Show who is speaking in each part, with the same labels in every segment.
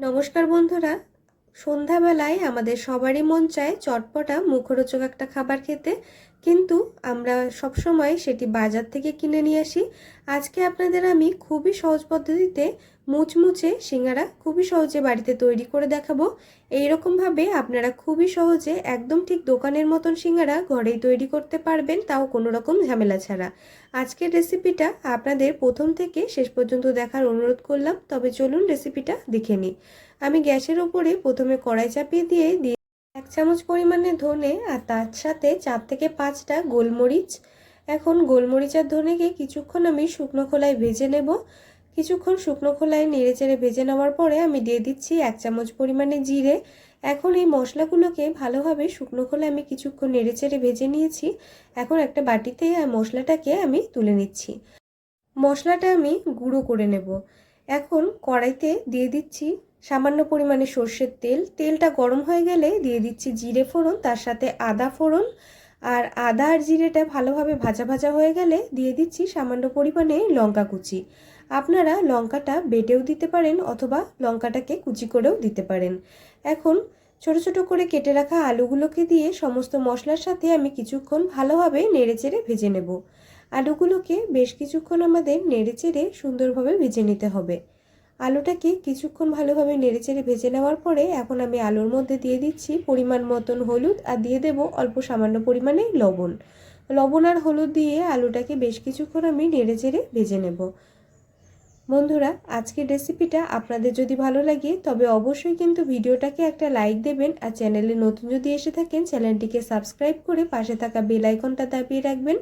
Speaker 1: নমস্কার বন্ধুরা। সন্ধ্যাবেলায় আমাদের সবারই মন চায় চটপটা মুখরোচক একটা খাবার খেতে। কিন্তু আমরা সবসময় সেটি বাজার থেকে কিনে নিয়ে আসি। আজকে আপনাদের আমি খুবই সহজ পদ্ধতিতে মুচমুচে সিঙ্গারা খুবই সহজে বাড়িতে তৈরি করে দেখাবো। এইরকমভাবে আপনারা খুবই সহজে একদম ঠিক দোকানের মতন সিঙ্গারা ঘরেই তৈরি করতে পারবেন, তাও কোনো রকম ঝামেলা ছাড়া। আজকের রেসিপিটা আপনাদের প্রথম থেকে শেষ পর্যন্ত দেখার অনুরোধ করলাম, তবে চলুন রেসিপিটা দেখে নিই। আমি গ্যাসের ওপরে প্রথমে কড়াই চাপিয়ে দিয়ে দিয়ে এক চামচ পরিমাণে ধনে আর তার সাথে চার থেকে পাঁচটা গোলমরিচ। এখন গোলমরিচ আর ধনেকে কিছুক্ষণ আমি শুকনো খোলায় ভেজে নেব। কিছুক্ষণ শুকনো খোলায় নেড়ে চেড়ে ভেজে নেওয়ার পরে আমি দিয়ে দিচ্ছি এক চামচ পরিমাণে জিরে। এখন এই মশলাগুলোকে ভালোভাবে শুকনো খোলায় আমি কিছুক্ষণ নেড়ে চেড়ে ভেজে নিয়েছি। এখন একটা বাটিতে মশলাটাকে আমি তুলে নিচ্ছি। মশলাটা আমি গুঁড়ো করে নেব। এখন কড়াইতে দিয়ে দিচ্ছি সামান্য পরিমাণে সর্ষের তেল। তেলটা গরম হয়ে গেলে দিয়ে দিচ্ছি জিরে ফোড়ন, তার সাথে আদা ফোড়ন। আর আদা আর জিরেটা ভালোভাবে ভাজা ভাজা হয়ে গেলে দিয়ে দিচ্ছি সামান্য পরিমাণে লঙ্কা কুচি। আপনারা লঙ্কাটা বেটেও দিতে পারেন অথবা লঙ্কাটাকে কুচি করেও দিতে পারেন। এখন ছোট ছোট করে কেটে রাখা আলুগুলোকে দিয়ে সমস্ত মশলার সাথে আমি কিছুক্ষণ ভালোভাবে নেড়েচেড়ে ভেজে নেব। আলুগুলোকে বেশ কিছুক্ষণ আমাদের নেড়েচেড়ে সুন্দরভাবে ভেজে নিতে হবে। আলুটাকে কিছুক্ষণ ভালোভাবে নেড়েচেড়ে ভেজে নেওয়ার পরে এখন আমি আলুর মধ্যে দিয়ে দিচ্ছি পরিমাণ মতন হলুদ আর দিয়ে দেব অল্প সামান্য পরিমাণে লবণ। লবণ আর হলুদ দিয়ে আলুটাকে বেশ কিছুক্ষণ আমি নেড়েচেড়ে ভেজে নেব। বন্ধুরা, আজকের রেসিপিটা আপনাদের যদি ভালো লাগে, তবে অবশ্যই কিন্তু ভিডিওটাকে একটা লাইক দেবেন আর চ্যানেলে নতুন যদি এসে থাকেন, চ্যানেলটিকে সাবস্ক্রাইব করে পাশে থাকা বেল আইকনটা দাবিয়ে রাখবেন।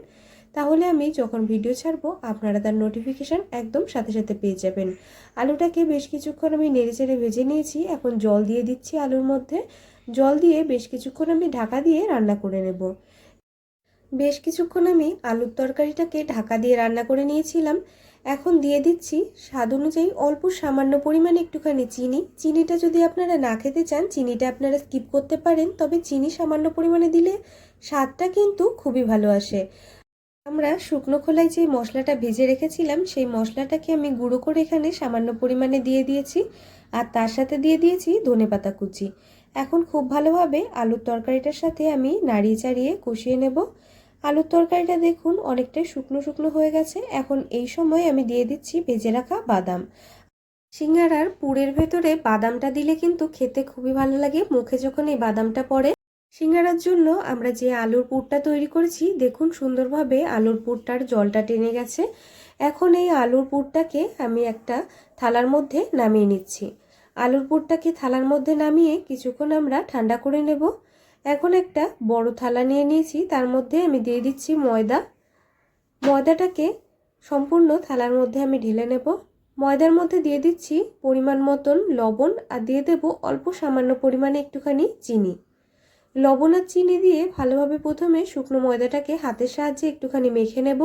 Speaker 1: তাহলে আমি যখন ভিডিও ছাড়বো, আপনারা তার নোটিফিকেশান একদম সাথে সাথে পেয়ে যাবেন। আলুটাকে বেশ কিছুক্ষণ আমি নেড়েচেড়ে ভেজে নিয়েছি। এখন জল দিয়ে দিচ্ছি আলুর মধ্যে। জল দিয়ে বেশ কিছুক্ষণ আমি ঢাকা দিয়ে রান্না করে নেব। বেশ কিছুক্ষণ আমি আলুর তরকারিটাকে ঢাকা দিয়ে রান্না করে নিয়েছিলাম। এখন দিয়ে দিচ্ছি স্বাদ অনুযায়ী অল্প সামান্য পরিমাণে একটুখানি চিনি। চিনিটা যদি আপনারা না খেতে চান, চিনিটা আপনারা স্কিপ করতে পারেন। তবে চিনি সামান্য পরিমাণে দিলে স্বাদটা কিন্তু খুবই ভালো আসে। আমরা শুকনো খোলায় যে মশলাটা ভেজে রেখেছিলাম, সেই মশলাটাকে আমি গুঁড়ো করে এখানে সামান্য পরিমাণে দিয়ে দিয়েছি। আর তার সাথে দিয়ে দিয়েছি ধনে পাতা কুচি। এখন খুব ভালোভাবে আলুর তরকারিটার সাথে আমি নাড়িয়ে চাড়িয়ে কষিয়ে নেব। আলুর তরকারিটা দেখুন অনেকটাই শুকনো শুকনো হয়ে গেছে। এখন এই সময় আমি দিয়ে দিচ্ছি ভেজে রাখা বাদাম। সিঙ্গারার পুরের ভেতরে বাদামটা দিলে কিন্তু খেতে খুবই ভালো লাগে। মুখে যখন এই বাদামটা পড়ে সিঙ্গারার জন্য আমরা যে আলুর পুরটা তৈরি করেছি, দেখুন সুন্দরভাবে আলুর পুরটার জলটা টেনে গেছে। এখন এই আলুর পুরটাকে আমি একটা থালার মধ্যে নামিয়ে নিচ্ছি। আলুর পুরটাকে থালার মধ্যে নামিয়ে কিছুক্ষণ আমরা ঠান্ডা করে নেব। এখন একটা বড় থালা নিয়ে নিয়েছি, তার মধ্যে আমি দিয়ে দিচ্ছি ময়দা। ময়দাটাকে সম্পূর্ণ থালার মধ্যে আমি ঢেলে নেব। ময়দার মধ্যে দিয়ে দিচ্ছি পরিমাণ মতন লবণ আর দিয়ে দেব অল্প সামান্য পরিমাণে একটুখানি চিনি। লবণ আর চিনি দিয়ে ভালোভাবে প্রথমে শুকনো ময়দাটাকে হাতের সাহায্যে একটুখানি মেখে নেব।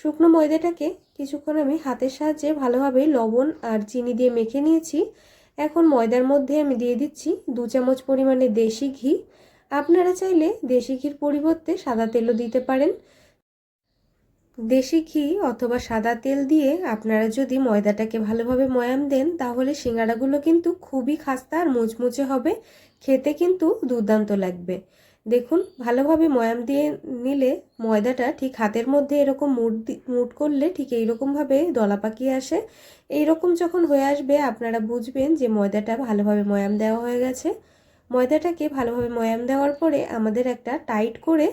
Speaker 1: শুকনো ময়দাটাকে কিছুক্ষণ আমি হাতের সাহায্যে ভালোভাবে লবণ আর চিনি দিয়ে মেখে নিয়েছি। এখন ময়দার মধ্যে আমি দিয়ে দিচ্ছি দু চামচ পরিমাণে দেশি ঘি। আপনারা চাইলে দেশি ঘির পরিবর্তে সাদা তেলও দিতে পারেন। দেশি ঘি অথবা সাদা তেল দিয়ে আপনারা যদি ময়দাটাকে ভালোভাবে ময়াম দেন, তাহলে সিঙ্গারাগুলো কিন্তু খুবই খাস্তা আর মুচমুচে হবে। খেতে কিন্তু দুর্দান্ত লাগবে। দেখুন, ভালোভাবে ময়াম দিয়ে নিলে ময়দাটা ঠিক হাতের মধ্যে এরকম মুট মুট করলে ঠিক এইরকমভাবে দলা পাকিয়ে আসে। এইরকম যখন হয়ে আসবে, আপনারা বুঝবেন যে ময়দাটা ভালোভাবে ময়াম দেওয়া হয়ে গেছে। ময়দাটাকে ভালোভাবে ময়াম দেওয়ার পরে আমাদের একটা টাইট করে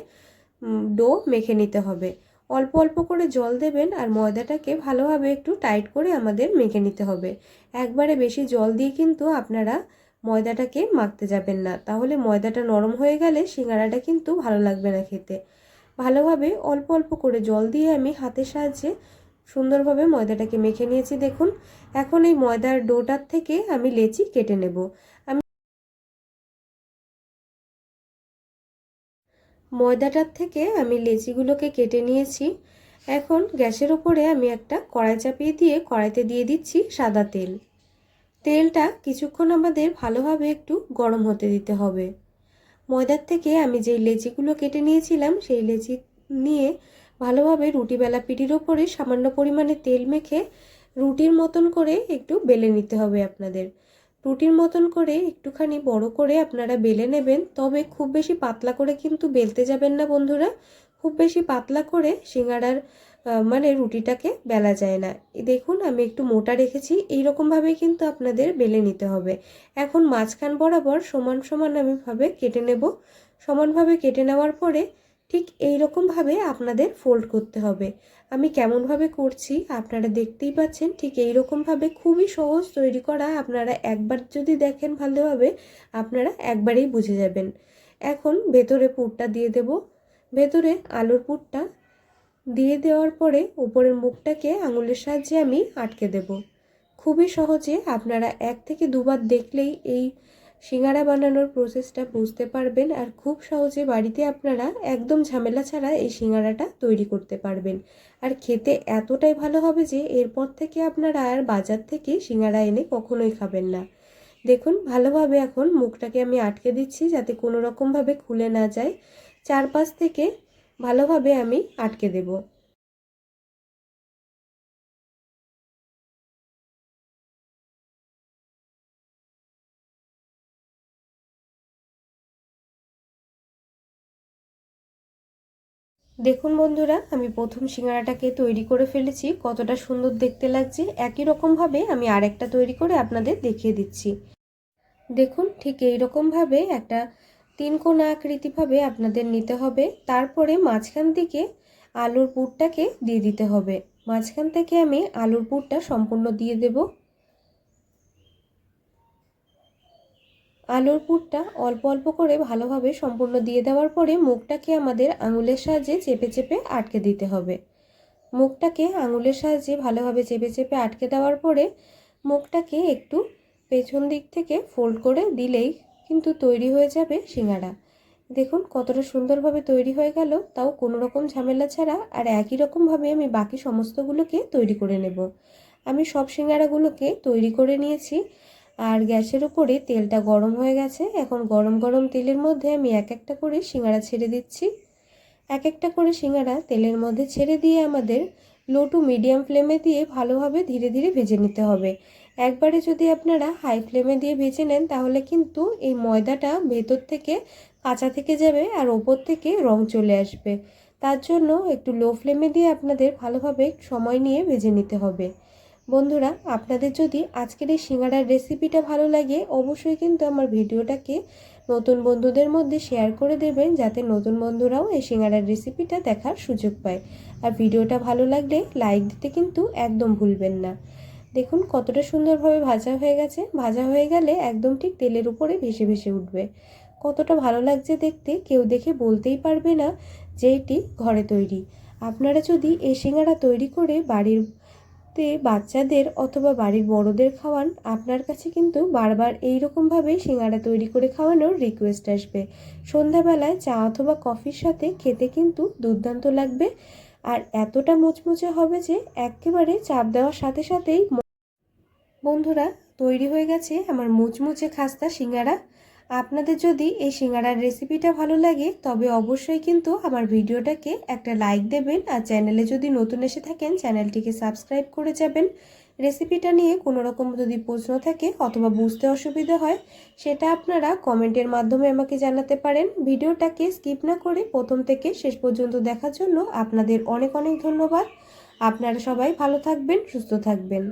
Speaker 1: ডো মেখে নিতে হবে। অল্প অল্প করে জল দেবেন আর ময়দাটাকে ভালোভাবে একটু টাইট করে আমাদের মেখে নিতে হবে। একবারে বেশি জল দিয়ে কিন্তু আপনারা ময়দাটাকে মাখতে যাবেন না। তাহলে ময়দাটা নরম হয়ে গেলে সিঙ্গারাটা কিন্তু ভালো লাগবে না খেতে। ভালোভাবে অল্প অল্প করে জল দিয়ে আমি হাতের সাহায্যে সুন্দরভাবে ময়দাটাকে মেখে নিয়েছি, দেখুন। এখন এই ময়দার ডোটার থেকে আমি লেচি কেটে নেব। আমি ময়দাটার থেকে আমি লেচিগুলোকে কেটে নিয়েছি। এখন গ্যাসের ওপরে আমি একটা কড়াই চাপিয়ে দিয়ে কড়াইতে দিয়ে দিচ্ছি সাদা তেল। তেলটা কিছুক্ষণ আমাদের ভালোভাবে একটু গরম হতে দিতে হবে। ময়দার থেকে আমি যেই লেচিগুলো কেটে নিয়েছিলাম, সেই লেচি নিয়ে ভালোভাবে রুটি বেলা পিটির ওপরে সামান্য পরিমাণে তেল মেখে রুটির মতন করে একটু বেলে নিতে হবে আপনাদের। রুটির মতন করে একটুখানি বড় করে আপনারা বেলে নেবেন, তবে খুব বেশি পাতলা করে কিন্তু বেলতে যাবেন না বন্ধুরা। খুব বেশি পাতলা করে সিঙ্গাড়ার মানে রুটিটাকে বেলা যায় না। দেখুন, আমি একটু মোটা রেখেছি এইরকমভাবেই কিন্তু আপনাদের বেলে নিতে হবে। এখন মাঝখান বরাবর সমান সমান আমি ভাবে কেটে নেব। সমানভাবে কেটে নেওয়ার পরে ঠিক এই রকমভাবে আপনাদের ফোল্ড করতে হবে। আমি কেমনভাবে করছি আপনারা দেখতেই পাচ্ছেন, ঠিক এই রকমভাবে খুবই সহজ তৈরি করা আপনারা একবার যদি দেখেন ভালোভাবে, আপনারা একবারেই বুঝে যাবেন। এখন ভেতরে পুরটা দিয়ে দেব। ভেতরে আলুর পুরটা দিয়ে দেওয়ার পরে উপরের মুখটাকে আঙুলের সাহায্যে আমি আটকে দেব। খুবই সহজে আপনারা এক থেকে দুবার দেখলেই এই সিঙ্গারা বানানোর প্রসেসটা বুঝতে পারবেন আর খুব সহজে বাড়িতে আপনারা একদম ঝামেলা ছাড়া এই সিঙ্গারাটা তৈরি করতে পারবেন। আর খেতে এতটাই ভালো হবে যে এরপর থেকে আপনারা আর বাজার থেকে সিঙ্গারা এনে কখনোই খাবেন না। দেখুন, ভালোভাবে এখন মুখটাকে আমি আটকে দিচ্ছি যাতে কোনো রকমভাবে খুলে না যায়। চারপাশ থেকে ভালোভাবে আমি আটকে দেব। দেখুন বন্ধুরা, আমি প্রথম সিঙ্গারাটাকে তৈরি করে ফেলেছি। কতটা সুন্দর দেখতে লাগছে। একই রকমভাবে আমি আরেকটা তৈরি করে আপনাদের দেখিয়ে দিচ্ছি। দেখুন, ঠিক এই রকমভাবে একটা তিন কোনা আকৃতিভাবে আপনাদের নিতে হবে। তারপরে মাঝখান থেকে আলুর পুরটাকে দিয়ে দিতে হবে। মাঝখান থেকে আমি আলুর পুরটা সম্পূর্ণ দিয়ে দেব। আলুর পুরটা অল্প অল্প করে ভালোভাবে সম্পূর্ণ দিয়ে দেওয়ার পরে মুখটাকে আমাদের আঙুলের সাহায্যে চেপে চেপে আটকে দিতে হবে। মুখটাকে আঙুলের সাহায্যে ভালোভাবে চেপে চেপে আটকে দেওয়ার পরে মুখটাকে একটু পেছন দিক থেকে ফোল্ড করে দিলেই কিন্তু তৈরি হয়ে যাবে সিঙ্গারা। দেখুন কতটা সুন্দরভাবে তৈরি হয়ে গেল, তাও কোনো রকম ঝামেলা ছাড়া আর একই রকমভাবে আমি বাকি সমস্তগুলোকে তৈরি করে নেব। আমি সব সিঙ্গারাগুলোকে তৈরি করে নিয়েছি। আর গ্যাসের উপরে তেলটা গরম হয়ে গেছে। এখন গরম গরম তেলের মধ্যে আমি এক একটা করে সিঙ্গারা ছেড়ে দিচ্ছি। এক একটা করে সিঙ্গারা তেলের মধ্যে ছেড়ে দিয়ে আমাদের লো টু মিডিয়াম ফ্লেমে দিয়ে ভালোভাবে ধীরে ধীরে ভেজে নিতে হবে। একবারে যদি আপনারা হাই ফ্লেমে দিয়ে ভেজে নেন, তাহলে কিন্তু এই ময়দাটা ভেতর থেকে কাঁচা থেকে যাবে আর ওপর থেকে রং চলে আসবে। তার জন্য একটু লো ফ্লেমে দিয়ে আপনাদের ভালোভাবে সময় নিয়ে ভেজে নিতে হবে। বন্ধুরা, আপনাদের যদি আজকের এই সিঙ্গারার রেসিপিটা ভালো লাগে, অবশ্যই কিন্তু আমার ভিডিওটাকে নতুন বন্ধুদের মধ্যে শেয়ার করে দেবেন, যাতে নতুন বন্ধুরাও এই সিঙ্গারার রেসিপিটা দেখার সুযোগ পায়। আর ভিডিওটা ভালো লাগলে লাইক দিতে কিন্তু একদম ভুলবেন না। দেখুন, কতটা সুন্দরভাবে ভাজা হয়ে গেছে। ভাজা হয়ে গেলে একদম ঠিক তেলের উপরে ভেসে ভেসে উঠবে। কতটা ভালো লাগছে দেখতে, কেউ দেখে বলতেই পারবে না যে এটি ঘরে তৈরি। আপনারা যদি এই সিঙ্গারা তৈরি করে বাড়ির বাচ্চাদের অথবা বাড়ির বড়দের খাওয়ান আপনার কাছে কিন্তু বারবার এই রকমভাবেই সিঙ্গারা তৈরি করে খাওয়ানোর রিকোয়েস্ট আসবে। সন্ধ্যাবেলায় চা অথবা কফির সাথে খেতে কিন্তু দুর্দান্ত লাগবে। আর এতটা মুচমুচে হবে যে একেবারে চাপ দেওয়ার সাথে সাথেই বন্ধুরা, তৈরি হয়ে গেছে আমার মুচমুচে খাস্তা সিঙ্গারা। আপনাদের যদি এই সিঙ্গারার রেসিপিটা ভালো লাগে, তবে অবশ্যই কিন্তু আমার ভিডিওটাকে একটা লাইক দেবেন আর চ্যানেলে যদি নতুন এসে থাকেন, চ্যানেলটিকে সাবস্ক্রাইব করে যাবেন। রেসিপিটা নিয়ে কোনো রকম যদি প্রশ্ন থাকে অথবা বুঝতে অসুবিধা হয়, সেটা আপনারা কমেন্টের মাধ্যমে আমাকে জানাতে পারেন। ভিডিওটাকে স্কিপ না করে প্রথম থেকে শেষ পর্যন্ত দেখার জন্য আপনাদের অনেক অনেক ধন্যবাদ। আপনারা সবাই ভালো থাকবেন, সুস্থ থাকবেন।